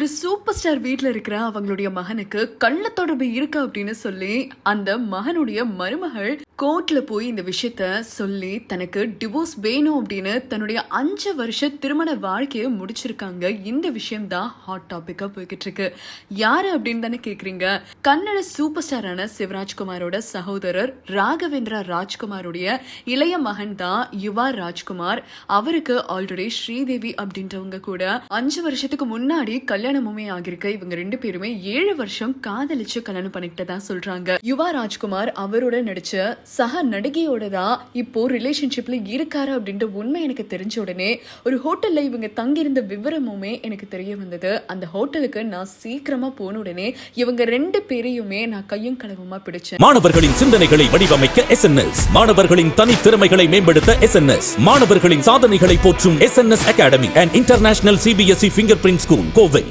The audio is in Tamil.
ஒரு சூப்பர் ஸ்டார் வீட்ல இருக்கிற அவங்களுடைய மகனுக்கு கள்ள தொடர்பு இருக்கு அப்படின்னு சொல்லி அந்த மகனுடைய மருமகள் கோர்ட்ல போய் இந்த விஷயத்த சொல்லி தனக்கு டிவோர்ஸ் வேணும் அப்படின்னு தன்னுடைய அஞ்சு வருஷ திருமண வாழ்க்கையை முடிச்சிருக்காங்க. இந்த விஷயம் தான் ஹாட் டாபிக்கா போய்கிட்டு இருக்கு யாரு அப்படின்னு தானே கேக்குறீங்க? கன்னட சூப்பர் ஸ்டாரான சிவராஜ்குமாரோட சகோதரர் ராகவேந்திரா ராஜ்குமாருடைய இளைய மகன் தான் யுவா ராஜ்குமார். அவருக்கு ஆல்ரெடி ஸ்ரீதேவி அப்படின்றவங்க கூட அஞ்சு வருஷத்துக்கு முன்னாடி கல்யாணம் கல்யாணமுமே ஆகிருக்கு இவங்க ரெண்டு பேருமே ஏழு வருஷம் காதலிச்சு கல்யாணம் பண்ணிக்கிட்டதா சொல்றாங்க. யுவா ராஜ்குமார் அவரோட நடிச்ச சக நடிகையோட தான் இப்போ ரிலேஷன்ஷிப்ல இருக்காரு அப்படின்ற உண்மை எனக்கு தெரிஞ்ச உடனே ஒரு ஹோட்டல்ல இவங்க தங்கியிருந்த விவரமுமே எனக்கு தெரிய வந்தது. அந்த ஹோட்டலுக்கு நான் சீக்கிரமா போன உடனே இவங்க ரெண்டு பேரையுமே நான் கையும் களவுமா பிடிச்சேன். மாணவர்களின் சிந்தனைகளை வடிவமைக்க எஸ் மாணவர்களின் தனித்திறமைகளை மேம்படுத்த எஸ் மாணவர்களின் சாதனைகளை போற்றும் S academy and international CBSE fingerprint school Kovai